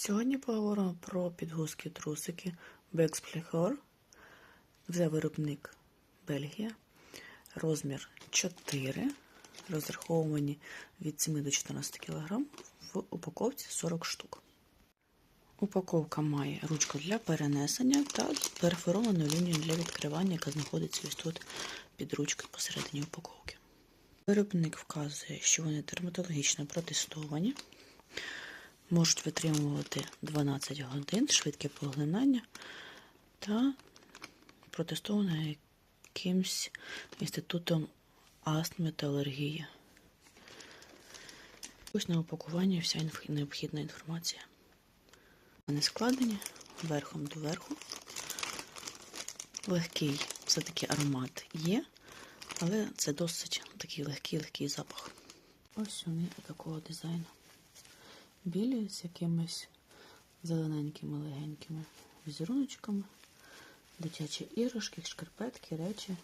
Сьогодні поговоримо про підгузки трусики Bexplehor. Це виробник Бельгія. Розмір 4. Розраховані від 7 до 14 кг. В упаковці 40 штук. Упаковка має ручку для перенесення та перфоровану лінію для відкривання, яка знаходиться ось тут під ручкою посередині упаковки. Виробник вказує, що вони терматологічно протестовані, можуть витримувати 12 годин, швидке поглинання та протестоване якимсь інститутом астми та алергії. Ось на упакуванні вся необхідна інформація. Вони складені верхом до верху. Легкий все-таки аромат є, але це досить такий легкий-легкий запах. Ось вони такого дизайну. Білі з якимись зелененькими легенькими візеруночками, дитячі іграшки, шкарпетки, речі.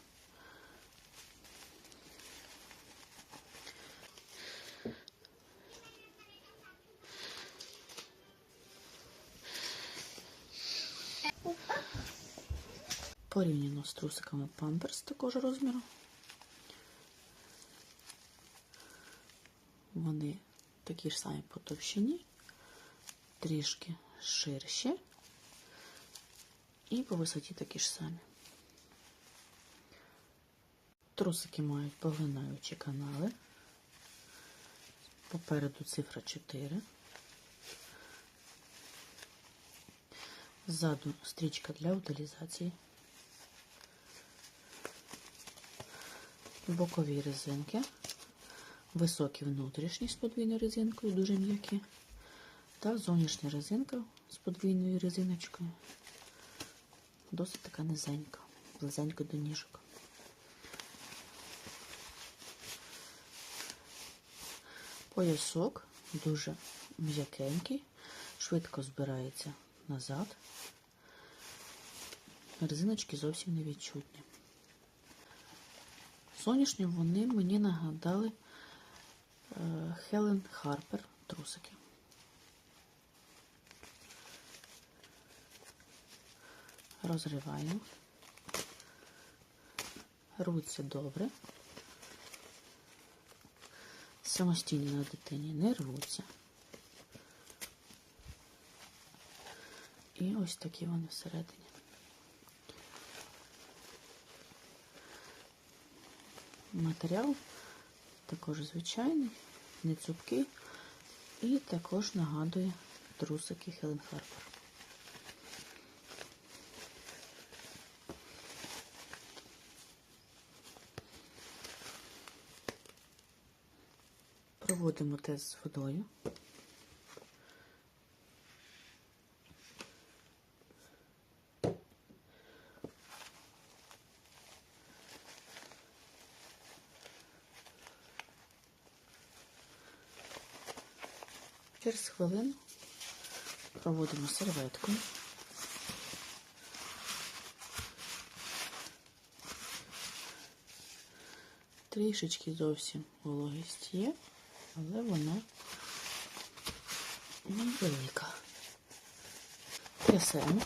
Порівняно з трусиками памперс такого розміру. Вони такі ж самі по товщині, трішки ширші і по висоті такі ж самі. Трусики мають поглинаючі канали. Попереду цифра 4. Ззаду стрічка для утилізації. Бокові резинки. Високі внутрішні з подвійною резинкою, дуже м'які. Та зовнішня резинка з подвійною резиночкою. Досить така низенька, близенько до ніжок. Поясок дуже м'якенький, швидко збирається назад. Резиночки зовсім не відчутні. Зовнішньо вони мені нагадали Хелен Харпер трусики. Розриваємо. Рвуться добре. Самостійно на дитині не рвуться. І ось такі вони всередині. Матеріал також звичайний, не цупкий і також нагадує трусики Хелен Харпер. Проводимо тест з водою. Через хвилину проводимо серветку. Трішечки зовсім вологість є, але вона невелика. Трясемо.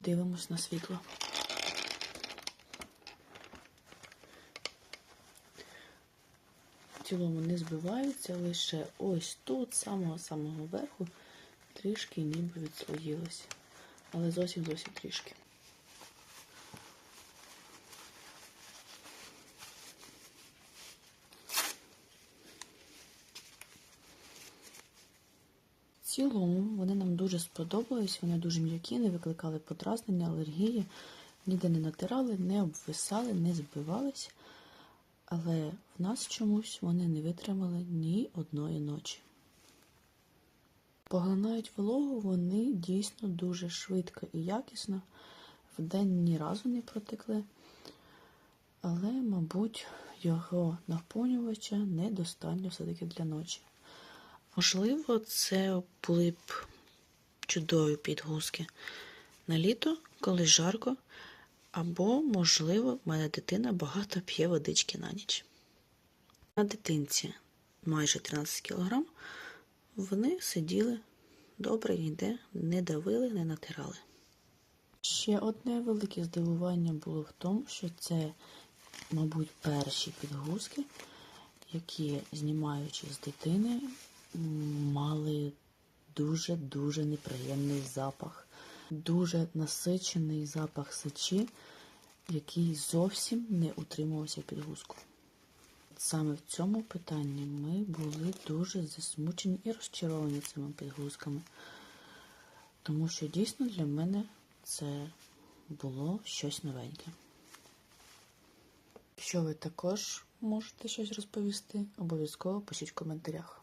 Дивимось на світло. Цілому не збиваються, лише ось тут, самого-самого верху, трішки ніби відслоїлося. Але зовсім зовсім трішки. В цілому вони нам дуже сподобались, вони дуже м'які, не викликали подразнення, алергії, ніде не натирали, не обвисали, не збивались. Але в нас чомусь вони не витримали ні одної ночі. Поглинають вологу вони дійсно дуже швидко і якісно. Вдень ні разу не протекли, але, мабуть, його наповнювача недостатньо все-таки для ночі. Можливо, це були б чудові підгузки на літо, коли жарко, або, можливо, мене дитина багато п'є водички на ніч. На дитинці майже 13 кг вони сиділи добре, ніде не давили, не натирали. Ще одне велике здивування було в тому, що це, мабуть, перші підгузки, які, знімаючи з дитини, мали дуже-дуже неприємний запах, дуже насичений запах сечі, який зовсім не утримувався в підгузку. Саме в цьому питанні ми були дуже засмучені і розчаровані цими підгузками, тому що дійсно для мене це було щось новеньке. Якщо ви також можете щось розповісти, обов'язково пишіть в коментарях.